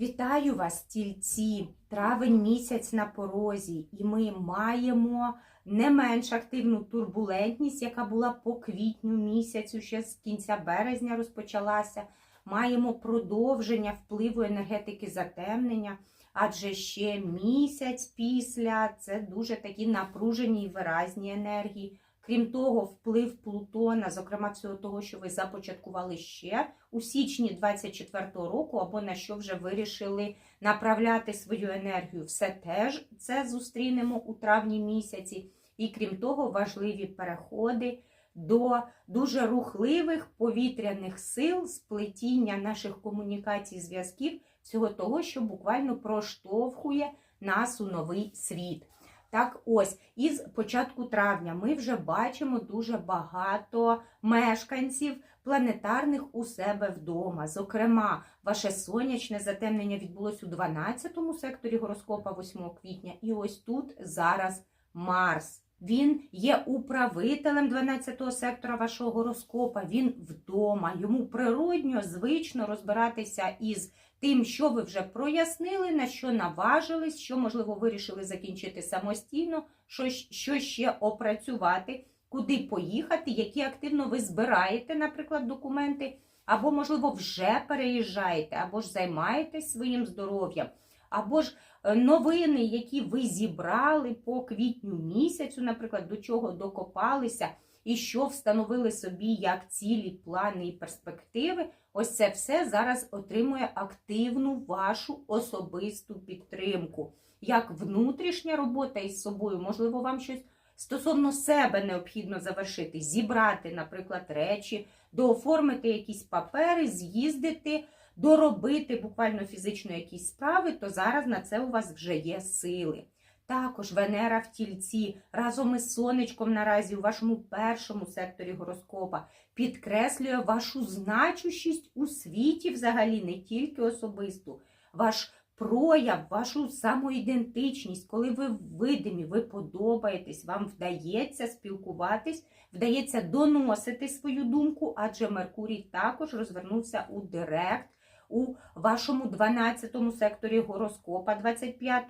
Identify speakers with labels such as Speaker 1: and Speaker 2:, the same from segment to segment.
Speaker 1: Вітаю вас, тільці! Травень місяць на порозі, і ми маємо не менш активну турбулентність, яка була по квітню місяцю, ще з кінця березня розпочалася. Маємо продовження впливу енергетики затемнення, адже ще місяць після це дуже такі напружені і виразні енергії. Крім того, вплив Плутона, зокрема всього того, що ви започаткували ще у січні 24-го року, або на що вже вирішили направляти свою енергію, все теж це зустрінемо у травні місяці. І крім того, важливі переходи до дуже рухливих повітряних сил, сплетіння наших комунікацій, зв'язків, всього того, що буквально проштовхує нас у новий світ. Так, ось із початку травня ми вже бачимо дуже багато мешканців планетарних у себе вдома. Зокрема, ваше сонячне затемнення відбулось у 12 секторі гороскопа 8 квітня, і ось тут зараз Марс. Він є управителем 12-го сектора вашого гороскопа. Він вдома. Йому природньо, звично розбиратися із тим, що ви вже прояснили, на що наважились, що, можливо, вирішили закінчити самостійно, що, що ще опрацювати, куди поїхати, які активно ви збираєте, наприклад, документи, або, можливо, вже переїжджаєте, або ж займаєтесь своїм здоров'ям, або ж е, новини, які ви зібрали по квітню місяцю, наприклад, до чого докопалися. І що встановили собі як цілі, плани і перспективи, ось це все зараз отримує активну вашу особисту підтримку. Як внутрішня робота із собою, можливо, вам щось стосовно себе необхідно завершити, зібрати, наприклад, речі, дооформити якісь папери, з'їздити, доробити буквально фізично якісь справи, то зараз на це у вас вже є сили. Також Венера в тільці. Разом із сонечком наразі у вашому першому секторі гороскопа. Підкреслює вашу значущість у світі, взагалі, не тільки особисту, ваш прояв, вашу самоідентичність, коли ви видимі, ви подобаєтесь, вам вдається спілкуватись, вдається доносити свою думку, адже Меркурій також розвернувся у директ у вашому 12 секторі гороскопа 25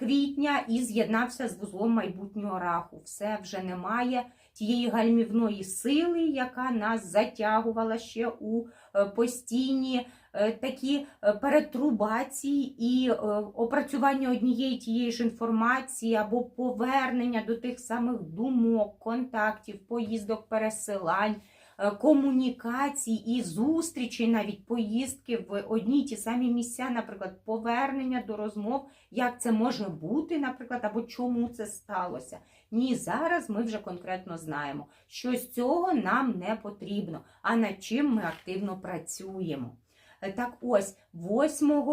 Speaker 1: квітня і з'єднався з вузлом майбутнього раху. Все вже немає тієї гальмівної сили, яка нас затягувала ще у е, постійні е, такі е, перетрубації і опрацювання однієї тієї ж інформації або повернення до тих самих думок, контактів, поїздок, пересилань. Комунікацій і зустрічей, навіть поїздки в одні ті самі місця, наприклад, повернення до розмов, як це може бути, наприклад, або чому це сталося. Ні, зараз ми вже конкретно знаємо, що з цього нам не потрібно, а над чим ми активно працюємо. Так ось, 8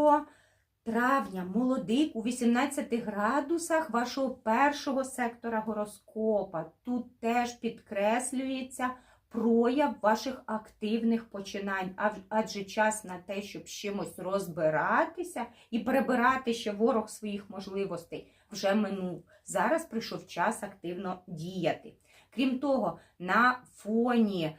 Speaker 1: травня молодик у 18 градусах вашого першого сектора гороскопа. Тут теж підкреслюється прояв ваших активних починань, адже час на те, щоб з чимось розбиратися і перебирати ще ворог своїх можливостей, вже минув. Зараз прийшов час активно діяти. Крім того, на фоні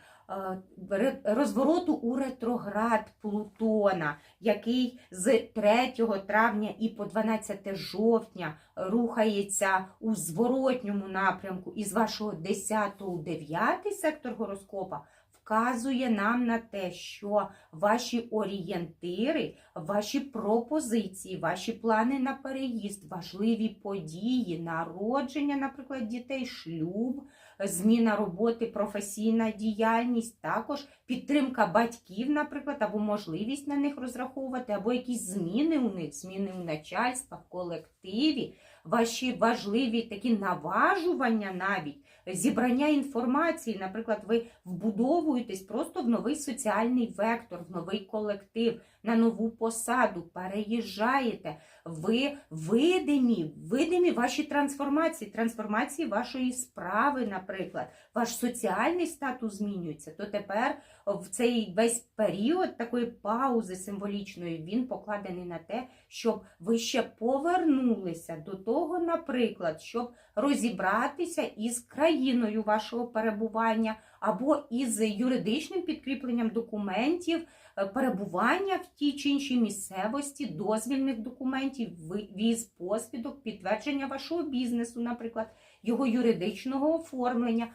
Speaker 1: розвороту у ретроград Плутона, який з 3 травня і по 12 жовтня рухається у зворотньому напрямку. Із вашого 10 у 9 сектор гороскопа, вказує нам на те, що ваші орієнтири, ваші пропозиції, ваші плани на переїзд, важливі події, народження, наприклад, дітей, шлюб, зміна роботи, професійна діяльність, також підтримка батьків, наприклад, або можливість на них розраховувати, або якісь зміни у них, зміни у начальства, в колективі, ваші важливі такі наважування навіть зібрання інформації. Наприклад, ви вбудовуєтесь просто в новий соціальний вектор, в новий колектив, на нову посаду, переїжджаєте. Ви видимі, видимі ваші трансформації, трансформації вашої справи, наприклад, ваш соціальний статус змінюється, то тепер в цей весь період такої паузи символічної він покладений на те, щоб ви ще повернулися до того, наприклад, щоб розібратися із країною вашого перебування, або із юридичним підкріпленням документів е, перебування в тій чи іншій місцевості, дозвільних документів, віз, посвідок, підтвердження вашого бізнесу, наприклад, його юридичного оформлення,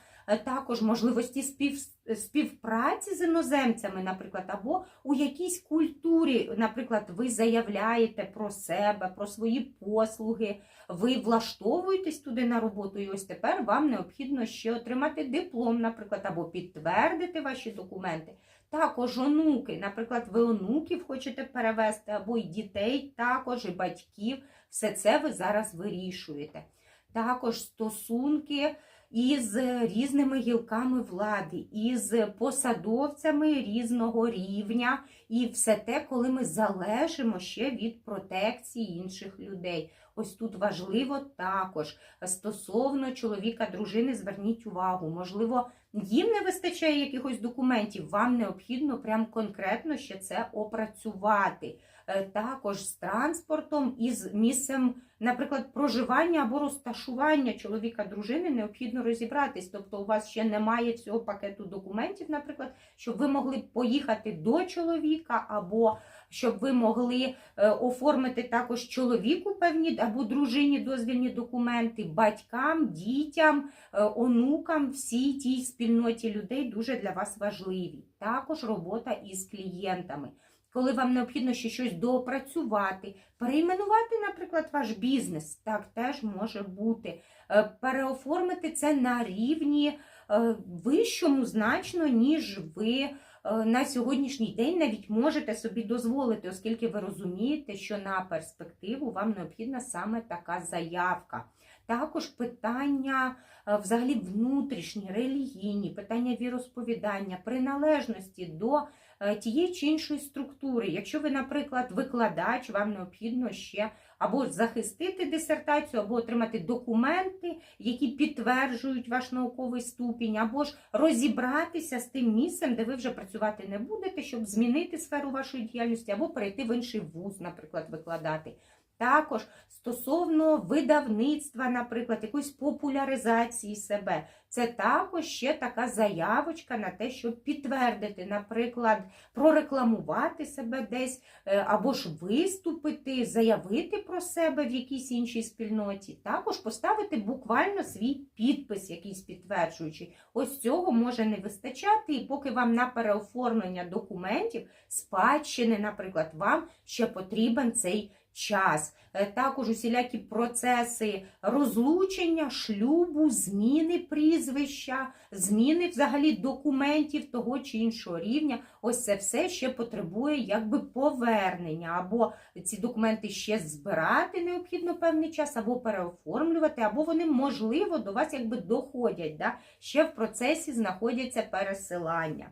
Speaker 1: також можливості спів, співпраці з іноземцями, наприклад, або у якійсь культурі, наприклад, ви заявляєте про себе, про свої послуги, ви влаштовуєтесь туди на роботу, і ось тепер вам необхідно ще отримати диплом, наприклад, або підтвердити ваші документи. Також онуки, наприклад, ви онуків хочете перевести, або й дітей, також і батьків. Все це ви зараз вирішуєте. Також стосунки із різними гілками влади, із посадовцями різного рівня, і все те, коли ми залежимо ще від протекції інших людей. Ось тут важливо також стосовно чоловіка, дружини, зверніть увагу. Можливо, їм не вистачає якихось документів, вам необхідно прям конкретно ще це опрацювати. Е, Також з транспортом і з місцем, наприклад, проживання або розташування чоловіка, дружини необхідно розібратись. Тобто, у вас ще немає цього пакету документів, наприклад, щоб ви могли поїхати до чоловіка, або щоб ви могли е, оформити також чоловіку певні або дружині дозвільні документи, батькам, дітям, е, онукам, всій тій спільноті людей дуже для вас важливі. Також робота із клієнтами. Коли вам необхідно ще щось доопрацювати, перейменувати, наприклад, ваш бізнес, так теж може бути. Е, Переоформити це на рівні е, вищому значно, ніж ви е, на сьогоднішній день навіть можете собі дозволити, оскільки ви розумієте, що на перспективу вам необхідна саме така заявка. Також питання е, взагалі внутрішні, релігійні, питання віросповідання, приналежності до е, тієї чи іншої структури. Якщо ви, наприклад, викладач, вам необхідно ще або захистити дисертацію, або отримати документи, які підтверджують ваш науковий ступінь, або ж розібратися з тим місцем, де ви вже працювати не будете, щоб змінити сферу вашої діяльності, або перейти в інший вуз, наприклад, викладати. Також стосовно видавництва, наприклад, якоїсь популяризації себе, це також ще така заявочка на те, щоб підтвердити, наприклад, прорекламувати себе десь, е, або ж виступити, заявити про себе в якійсь іншій спільноті. Також поставити буквально свій підпис, якийсь підтверджуючий. Ось цього може не вистачати, і поки вам на переоформлення документів, спадщини, наприклад, вам ще потрібен цей час. Е, Також усілякі процеси розлучення, шлюбу, зміни прізвища, зміни взагалі документів того чи іншого рівня. Ось це все ще потребує якби повернення. Або ці документи ще збирати необхідно певний час, або переоформлювати, або вони, можливо, до вас якби доходять. Да? Ще в процесі знаходяться пересилання.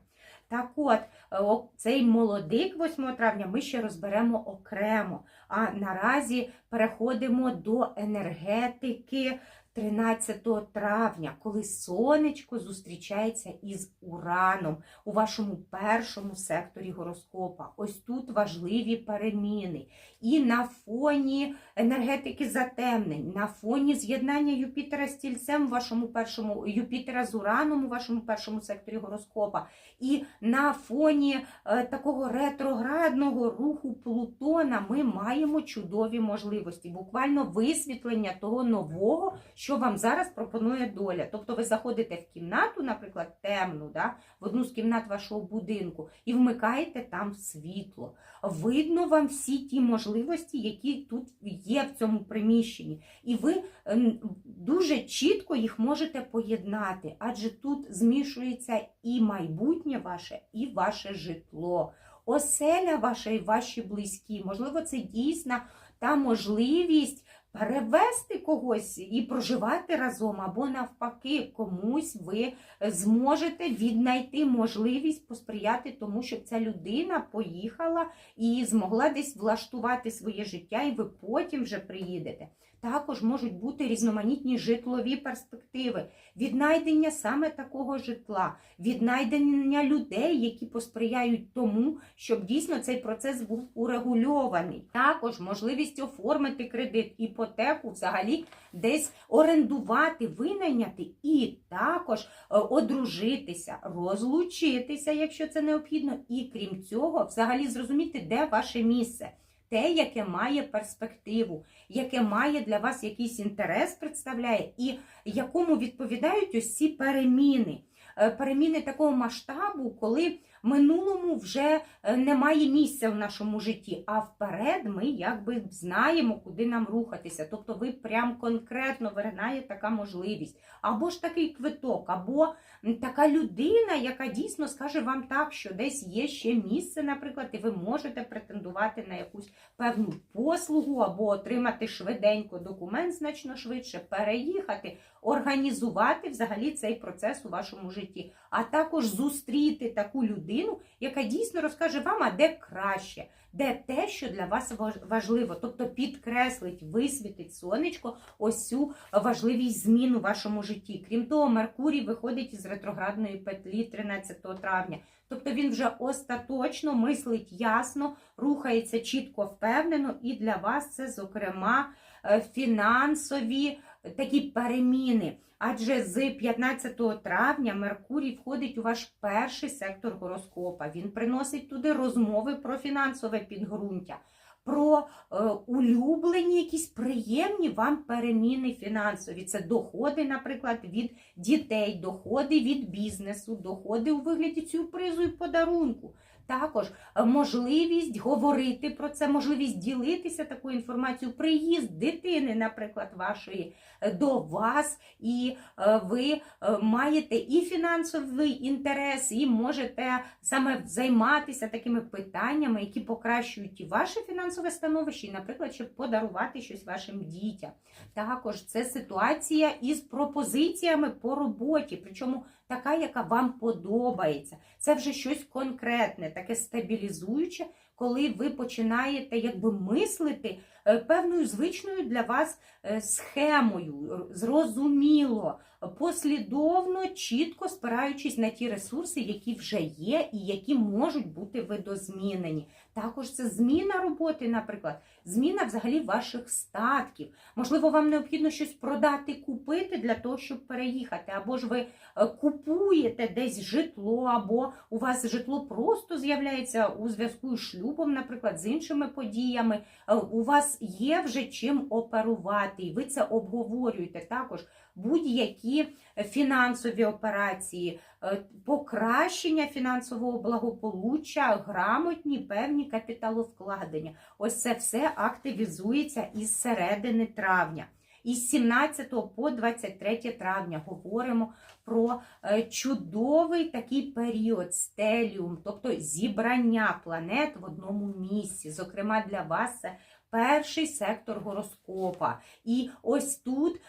Speaker 1: Так от, е, цей молодик 8 травня ми ще розберемо окремо. А наразі переходимо до енергетики 13 травня, коли сонечко зустрічається із ураном у вашому першому секторі гороскопа. Ось тут важливі переміни. І на фоні енергетики затемнень, на фоні з'єднання Юпітера з тільцем в вашому першому Юпітера з ураном у вашому першому секторі гороскопа. І на фоні е, такого ретроградного руху Плутона ми маємо чудові можливості, буквально висвітлення того нового, що вам зараз пропонує доля. Тобто ви заходите в кімнату, наприклад, темну, да, в одну з кімнат вашого будинку, і вмикаєте там світло. Видно вам всі ті можливості, які тут є в цьому приміщенні. І ви ем, дуже чітко їх можете поєднати, адже тут змішується і майбутнє ваше, і ваше житло, оселя ваша і ваші близькі. Можливо, це дійсно та можливість перевести когось і проживати разом, або навпаки, комусь ви зможете віднайти можливість посприяти тому, щоб ця людина поїхала і змогла десь влаштувати своє життя, і ви потім вже приїдете. також можуть бути різноманітні житлові перспективи, віднайдення саме такого житла, віднайдення людей, які посприяють тому, щоб дійсно цей процес був урегульований. Також можливість оформити кредит, іпотеку, взагалі десь орендувати, винайняти і також е, одружитися, розлучитися, якщо це необхідно, і крім цього, взагалі зрозуміти, де ваше місце. Те, яке має перспективу, яке має для вас якийсь інтерес, представляє, і якому відповідають ось ці переміни. Е, Переміни такого масштабу, коли минулому вже е, немає місця в нашому житті, а вперед ми якби знаємо, куди нам рухатися. Тобто ви прям конкретно виринає така можливість. Або ж такий квиток, або така людина, яка дійсно скаже вам так, що десь є ще місце, наприклад, і ви можете претендувати на якусь певну послугу, або отримати швиденько документ значно швидше, переїхати, організувати взагалі цей процес у вашому житті, а також зустріти таку людину, яка дійсно розкаже вам, а де краще, де те, що для вас важливо, тобто підкреслить, висвітить сонечко ось цю важливість змін у вашому житті. Крім того, Меркурій виходить із ретроградної петлі 13 травня. Тобто він вже остаточно мислить ясно, рухається чітко впевнено, і для вас це, зокрема, е, фінансові такі переміни. Адже з 15 травня Меркурій входить у ваш перший сектор гороскопа. Він приносить туди розмови про фінансове підґрунтя, про е, улюблені якісь приємні вам переміни фінансові. Це доходи, наприклад, від дітей, доходи від бізнесу, доходи у вигляді сюрпризу і подарунку. Також е, можливість говорити про це, можливість ділитися такою інформацією, приїзд дитини, наприклад, вашої е, до вас, і е, ви маєте і фінансовий інтерес, і можете саме займатися такими питаннями, які покращують і ваше фінансове становище, і, наприклад, щоб подарувати щось вашим дітям. Також це ситуація із пропозиціями по роботі, причому така, яка вам подобається. Це вже щось конкретне, таке стабілізуюче, коли ви починаєте якби мислити е, певною звичною для вас е, схемою, зрозуміло, послідовно, чітко спираючись на ті ресурси, які вже є і які можуть бути видозмінені. Також це зміна роботи, наприклад, зміна взагалі ваших статків. Можливо, вам необхідно щось продати, купити для того, щоб переїхати, або ж ви е, купуєте десь житло, або у вас житло просто з'являється у зв'язку з шлюбом, наприклад, з іншими подіями. Е, У вас є вже чим оперувати, і ви це обговорюєте також. Будь-які фінансові операції, е, покращення фінансового благополуччя, грамотні певні капіталовкладення. Ось це все активізується із середини травня. Із 17 по 23 травня говоримо про е, чудовий такий період стеліум, тобто зібрання планет в одному місці. Зокрема, для вас це перший сектор гороскопа. І ось тут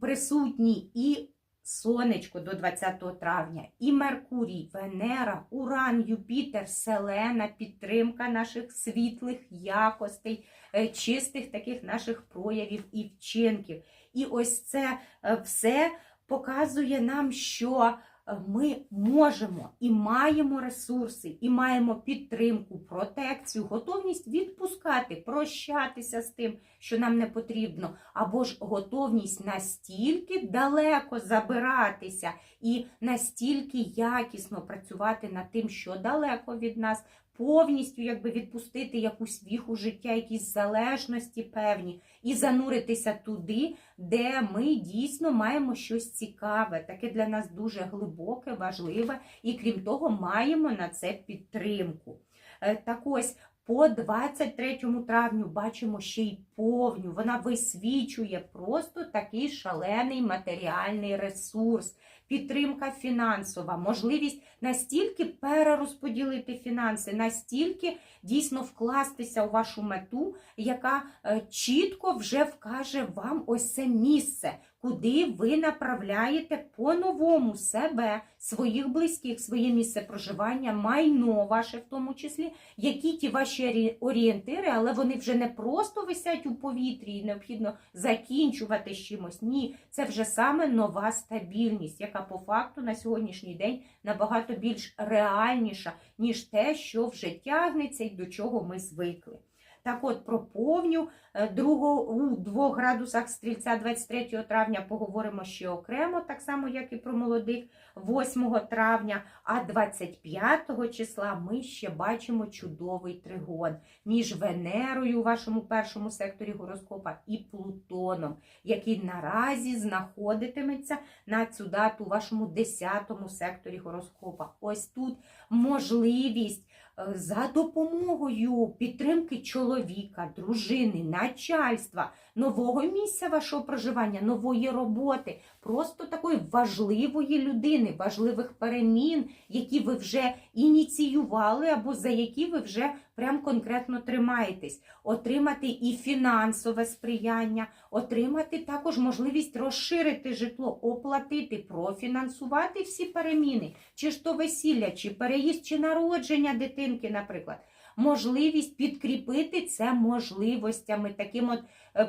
Speaker 1: присутній і Сонечко до 20 травня, і Меркурій, Венера, Уран, Юпітер, Селена, підтримка наших світлих якостей, е, чистих таких наших проявів і вчинків. І ось це е, все показує нам, що ми можемо і маємо ресурси, і маємо підтримку, протекцію, готовність відпускати, прощатися з тим, що нам не потрібно, або ж готовність настільки далеко забиратися і настільки якісно працювати над тим, що далеко від нас, повністю якби відпустити якусь віху життя, якісь залежності певні, і зануритися туди, де ми дійсно маємо щось цікаве, таке для нас дуже глибоке, важливе, і крім того, маємо на це підтримку. Е, Так ось. По 23 травню бачимо ще й повню. Вона висвічує просто такий шалений матеріальний ресурс, підтримка фінансова, можливість настільки перерозподілити фінанси, настільки дійсно вкластися у вашу мету, яка е, чітко вже вкаже вам ось це місце, куди ви направляєте по-новому себе, своїх близьких, своє місце проживання, майно ваше в тому числі, які ті ваші орієнтири, але вони вже не просто висять у повітрі і необхідно закінчувати з чимось. Ні, це вже саме нова стабільність, яка по факту на сьогоднішній день набагато більш реальніша, ніж те, що вже тягнеться і до чого ми звикли. Так от про е, у 2 градусах стрільця 23 травня поговоримо ще окремо, так само як і про молодих 8 травня, а 25 числа ми ще бачимо чудовий тригон між Венерою у вашому першому секторі гороскопа і Плутоном, який наразі знаходитиметься на цю дату у вашому 10 секторі гороскопа. Ось тут можливість за допомогою підтримки чоловіка, дружини, начальства, нового місця вашого проживання, нової роботи, просто такої важливої людини, важливих перемін, які ви вже ініціювали або за які ви вже прям конкретно тримаєтесь, отримати і фінансове сприяння, отримати також можливість розширити житло, оплатити, профінансувати всі переміни, чи ж то весілля, чи переїзд, чи народження дитинки, наприклад. Можливість підкріпити це можливостями, таким от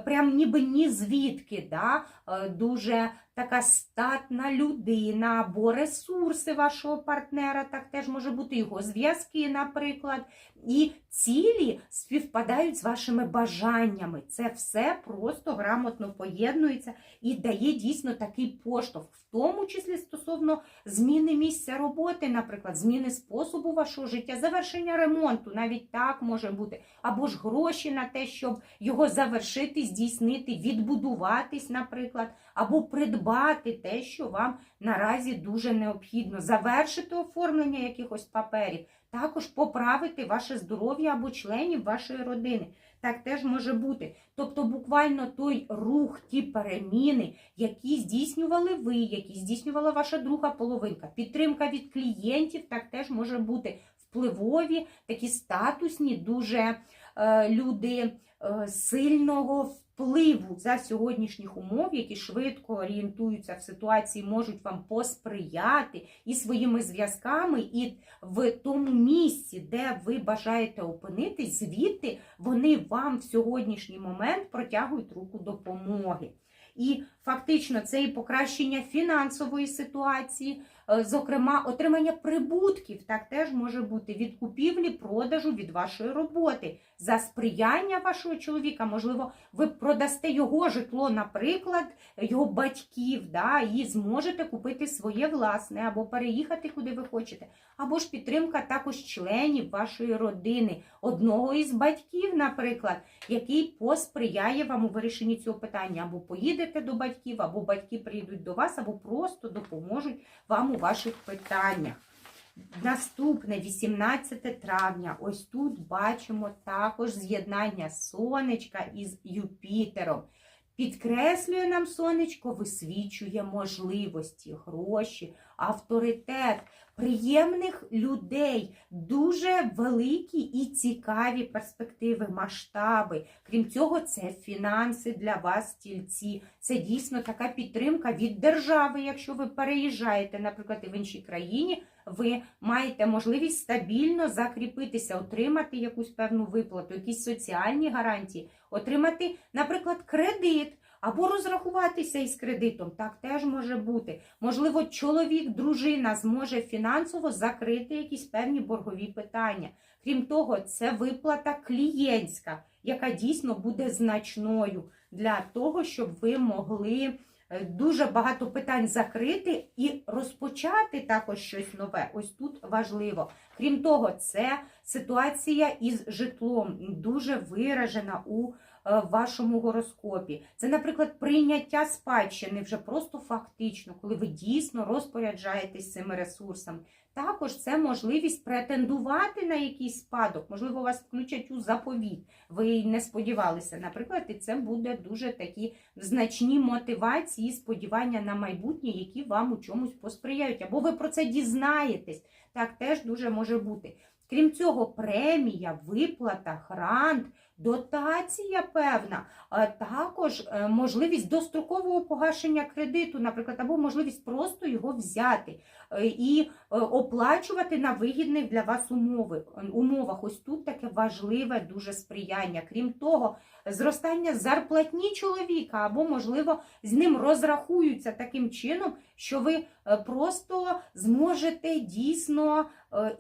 Speaker 1: прям ніби ні звідки, да? е, дуже така статна людина або ресурси вашого партнера, так теж може бути його зв'язки, наприклад. І цілі співпадають з вашими бажаннями. Це все просто грамотно поєднується і дає дійсно такий поштовх, в тому числі стосовно зміни місця роботи, наприклад, зміни способу вашого життя, завершення ремонту, навіть так може бути, або ж гроші на те, щоб його завершити, здійснити, відбудуватись, наприклад, або придбати те, що вам наразі дуже необхідно, завершити оформлення якихось паперів, також поправити ваше здоров'я або членів вашої родини. Так теж може бути. Тобто, буквально той рух, ті переміни, які здійснювали ви, які здійснювала ваша друга половинка, підтримка від клієнтів, так теж може бути впливові, такі статусні, дуже е, люди сильного впливу за сьогоднішніх умов, які швидко орієнтуються в ситуації, можуть вам посприяти і своїми зв'язками, і в тому місці, де ви бажаєте опинитись, звідти вони вам в сьогоднішній момент протягують руку допомоги. І фактично це і покращення фінансової ситуації, е, зокрема, отримання прибутків, так теж може бути від купівлі, продажу від вашої роботи, за сприяння вашого чоловіка. Можливо, ви продасте його житло, наприклад, його батьків, да, і зможете купити своє власне, або переїхати куди ви хочете, або ж підтримка також членів вашої родини, одного із батьків, наприклад, який посприяє вам у вирішенні цього питання, або поїдете до батьків, або батьки прийдуть до вас, або просто допоможуть вам у ваших питаннях. Наступне 18 травня. Ось тут бачимо також з'єднання сонечка із Юпітером. Підкреслює нам сонечко, висвічує можливості, гроші, авторитет, приємних людей, дуже великі і цікаві перспективи, масштаби. Крім цього, це фінанси для вас, стільці. Це дійсно така підтримка від держави. Якщо ви переїжджаєте, наприклад, в іншій країні, ви маєте можливість стабільно закріпитися, отримати якусь певну виплату, якісь соціальні гарантії, отримати, наприклад, кредит. Або розрахуватися із кредитом, так теж може бути. Можливо, чоловік, дружина зможе фінансово закрити якісь певні боргові питання. Крім того, це виплата клієнтська, яка дійсно буде значною для того, щоб ви могли е, дуже багато питань закрити і розпочати також щось нове. Ось тут важливо. Крім того, це ситуація із житлом дуже виражена у е, вашому гороскопі. Це, наприклад, прийняття спадщини вже просто фактично, коли ви дійсно розпоряджаєтесь цими ресурсами. Також це можливість претендувати на якийсь спадок. Можливо, вас включать у заповіт. Ви не сподівалися, наприклад, і це буде дуже такі значні мотивації, сподівання на майбутнє, які вам у чомусь посприяють. Або ви про це дізнаєтесь. Так теж дуже може бути. Крім цього, премія, виплата, грант, дотація певна, а також е, можливість дострокового погашення кредиту, наприклад, або можливість просто його взяти е, і е, оплачувати на вигідних для вас умови, умовах. Ось тут таке важливе дуже сприяння. Крім того, зростання зарплатні чоловіка, або, можливо, з ним розрахуються таким чином, що ви просто зможете дійсно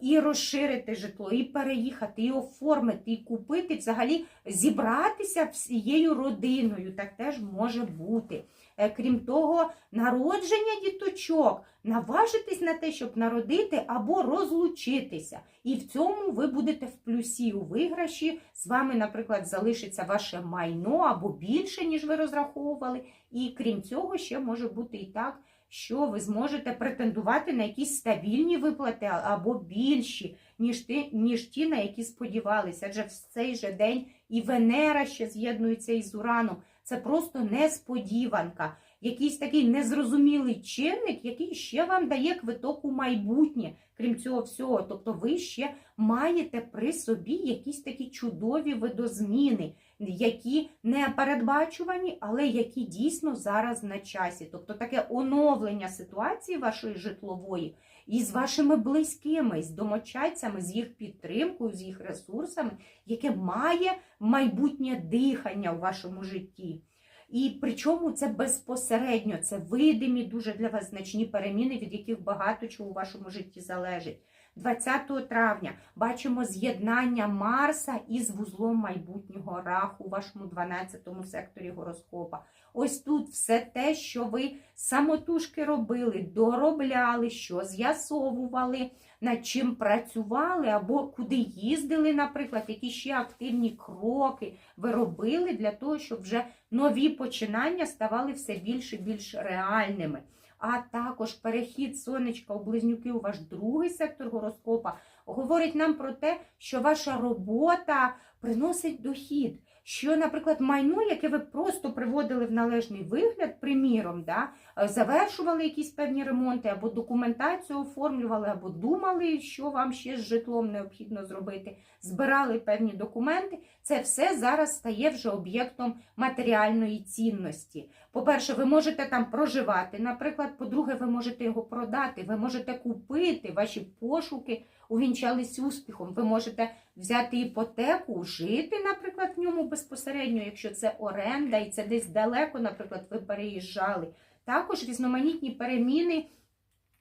Speaker 1: і розширити житло, і переїхати, і оформити, і купити, взагалі зібратися всією родиною. Так теж може бути. Е, Крім того, народження діточок, наважитись на те, щоб народити або розлучитися. І в цьому ви будете в плюсі у виграші. З вами, наприклад, залишиться ваше майно або більше, ніж ви розраховували. І крім цього, ще може бути і так, що ви зможете претендувати на якісь стабільні виплати або більші, ніж ті, ніж ті, на які сподівалися. Адже в цей же день і Венера ще з'єднується із Ураном. Це просто несподіванка, якийсь такий незрозумілий чинник, який ще вам дає квиток у майбутнє, крім цього всього. Тобто ви ще маєте при собі якісь такі чудові видозміни, які не передбачувані, але які дійсно зараз на часі. Тобто таке оновлення ситуації вашої житлової і з вашими близькими, з домочадцями, з їх підтримкою, з їх ресурсами, яке має майбутнє дихання у вашому житті. І причому це безпосередньо, це видимі дуже для вас значні переміни, від яких багато чого у вашому житті залежить. 20 травня бачимо з'єднання Марса із вузлом майбутнього раху у вашому 12 секторі гороскопа. Ось тут все те, що ви самотужки робили, доробляли, що з'ясовували, над чим працювали, або куди їздили, наприклад, які ще активні кроки ви робили для того, щоб вже нові починання ставали все більш і більш реальними. А також перехід сонечка у близнюки у ваш другий сектор гороскопа говорить нам про те, що ваша робота приносить дохід. Що, наприклад, майно, яке ви просто приводили в належний вигляд, приміром, да, е, завершували якісь певні ремонти, або документацію оформлювали, або думали, що вам ще з житлом необхідно зробити, збирали певні документи. Це все зараз стає вже об'єктом матеріальної цінності. По-перше, ви можете там проживати, наприклад, по-друге, ви можете його продати, ви можете купити, ваші пошуки увінчались успіхом. Ви можете взяти іпотеку, жити, наприклад, в ньому безпосередньо, якщо це оренда, і це десь далеко, наприклад, ви переїжджали. Також різноманітні переміни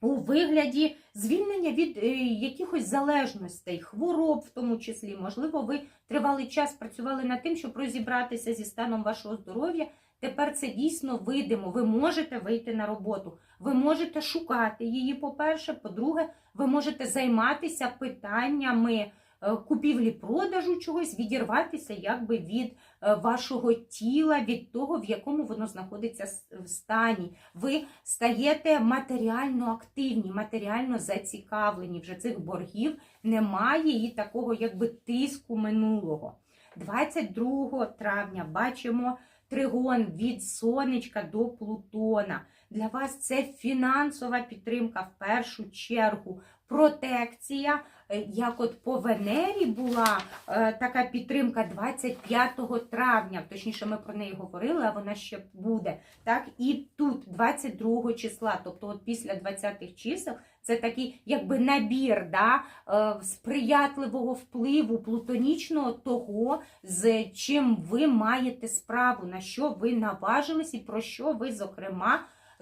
Speaker 1: у вигляді звільнення від е, якихось залежностей, хвороб, в тому числі. Можливо, ви тривалий час працювали над тим, щоб розібратися зі станом вашого здоров'я. Тепер це дійсно видимо. Ви можете вийти на роботу, ви можете шукати її, по-перше. По-друге, ви можете займатися питаннями е, купівлі-продажу чогось, відірватися якби від е, вашого тіла, від того, в якому воно знаходиться в стані. Ви стаєте матеріально активні, матеріально зацікавлені. Вже цих боргів немає і такого якби тиску минулого. 22 травня бачимо тригон від сонечка до Плутона. Для вас це фінансова підтримка в першу чергу, протекція. Е, Як от по Венері була е, така підтримка 25 травня, точніше, ми про неї говорили, а вона ще буде. Так, і тут 22 числа, тобто от після 20-х чисел, це такий якби набір да, е, сприятливого впливу плутонічного того, з чим ви маєте справу, на що ви наважились і про що ви, зокрема,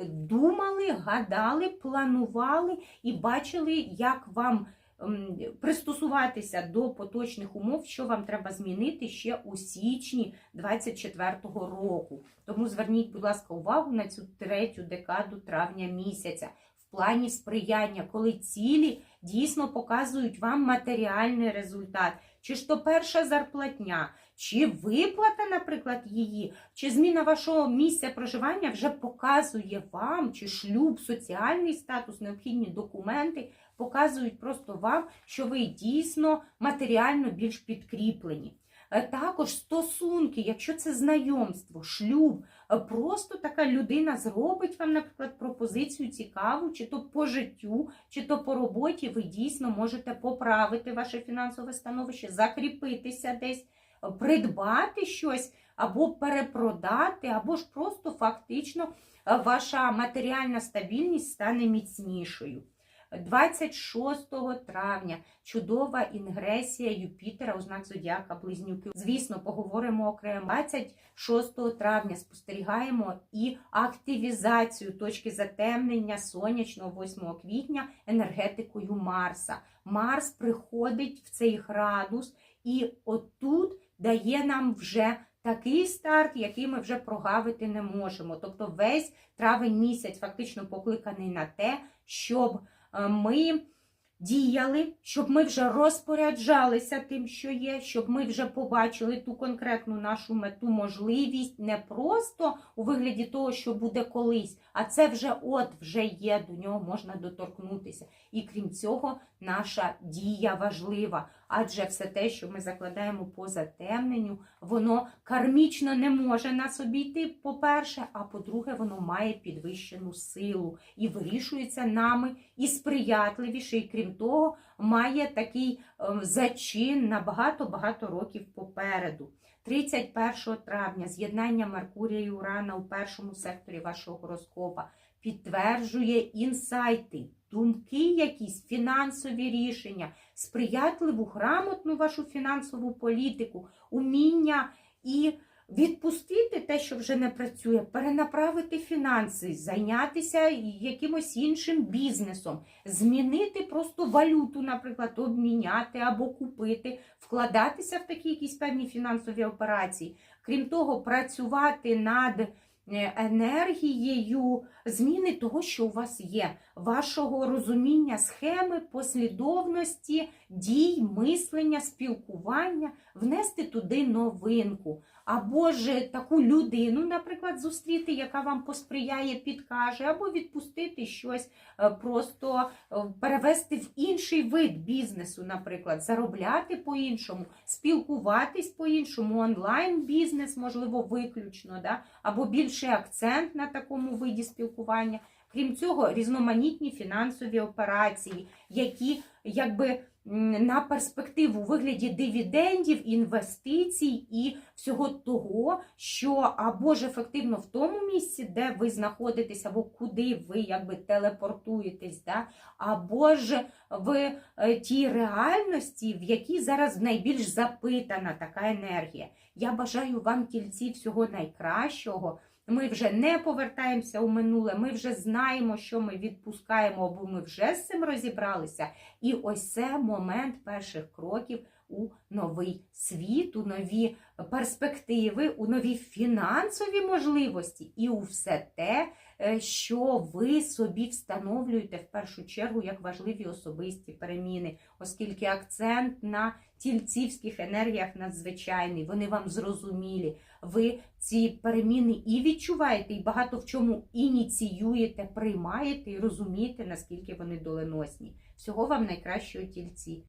Speaker 1: думали, гадали, планували і бачили, як вам пристосуватися до поточних умов, що вам треба змінити ще у січні 24-го року. Тому зверніть, будь ласка, увагу на цю третю декаду травня місяця плані сприяння, коли цілі дійсно показують вам матеріальний результат. Чи ж то перша зарплатня, чи виплата, наприклад, її, чи зміна вашого місця проживання вже показує вам, чи шлюб, соціальний статус, необхідні документи показують просто вам, що ви дійсно матеріально більш підкріплені. Також стосунки, якщо це знайомство, шлюб, е, просто така людина зробить вам, наприклад, пропозицію цікаву, чи то по життю, чи то по роботі, ви дійсно можете поправити ваше фінансове становище, закріпитися десь, е, придбати щось або перепродати, або ж просто фактично е, ваша матеріальна стабільність стане міцнішою. 26 травня чудова інгресія Юпітера у знак Зодіака Близнюки. Звісно, поговоримо окремо. 26 травня спостерігаємо і активізацію точки затемнення сонячного 8 квітня енергетикою Марса. Марс приходить в цей градус, і отут дає нам вже такий старт, який ми вже прогавити не можемо. Тобто весь травень місяць фактично покликаний на те, щоб ми діяли, щоб ми вже розпоряджалися тим, що є, щоб ми вже побачили ту конкретну нашу мету, можливість не просто у вигляді того, що буде колись, а це вже от вже є, до нього можна доторкнутися. І крім цього, наша дія важлива. Адже все те, що ми закладаємо по затемненню, воно кармічно не може нас обійти, по-перше, а по-друге, воно має підвищену силу і вирішується нами і сприятливіше, і крім того, має такий е, зачин на багато-багато років попереду. 31 травня з'єднання Меркурія і Урана у першому секторі вашого гороскопа підтверджує інсайти, думки, якісь фінансові рішення, сприятливу, грамотну вашу фінансову політику, уміння і відпустити те, що вже не працює, перенаправити фінанси, зайнятися якимось іншим бізнесом, змінити просто валюту, наприклад, обміняти або купити, вкладатися в такі якісь певні фінансові операції. Крім того, працювати над е, енергією зміни того, що у вас є, вашого розуміння схеми, послідовності, дій, мислення, спілкування, внести туди новинку. Або ж таку людину, наприклад, зустріти, яка вам посприяє, підкаже, або відпустити щось, е, просто е, перевести в інший вид бізнесу, наприклад, заробляти по-іншому, спілкуватись по-іншому, онлайн-бізнес, можливо, виключно, да? або більший акцент на такому виді спілкування. Крім цього, різноманітні фінансові операції, які якби на перспективу у вигляді дивідендів, інвестицій і всього того, що або ж ефективно в тому місці, де ви знаходитесь, або куди ви якби телепортуєтесь, да? або ж в е, тій реальності, в якій зараз найбільш запитана така енергія. Я бажаю вам тільці всього найкращого. Ми вже не повертаємося у минуле, ми вже знаємо, що ми відпускаємо, бо ми вже з цим розібралися. І ось це момент перших кроків у новий світ, у нові перспективи, у нові фінансові можливості і у все те, е, що ви собі встановлюєте в першу чергу як важливі особисті переміни, оскільки акцент на тільцівських енергіях надзвичайний, вони вам зрозумілі. Ви ці переміни і відчуваєте, і багато в чому ініціюєте, приймаєте і розумієте, наскільки вони доленосні. Всього вам найкращого тільці.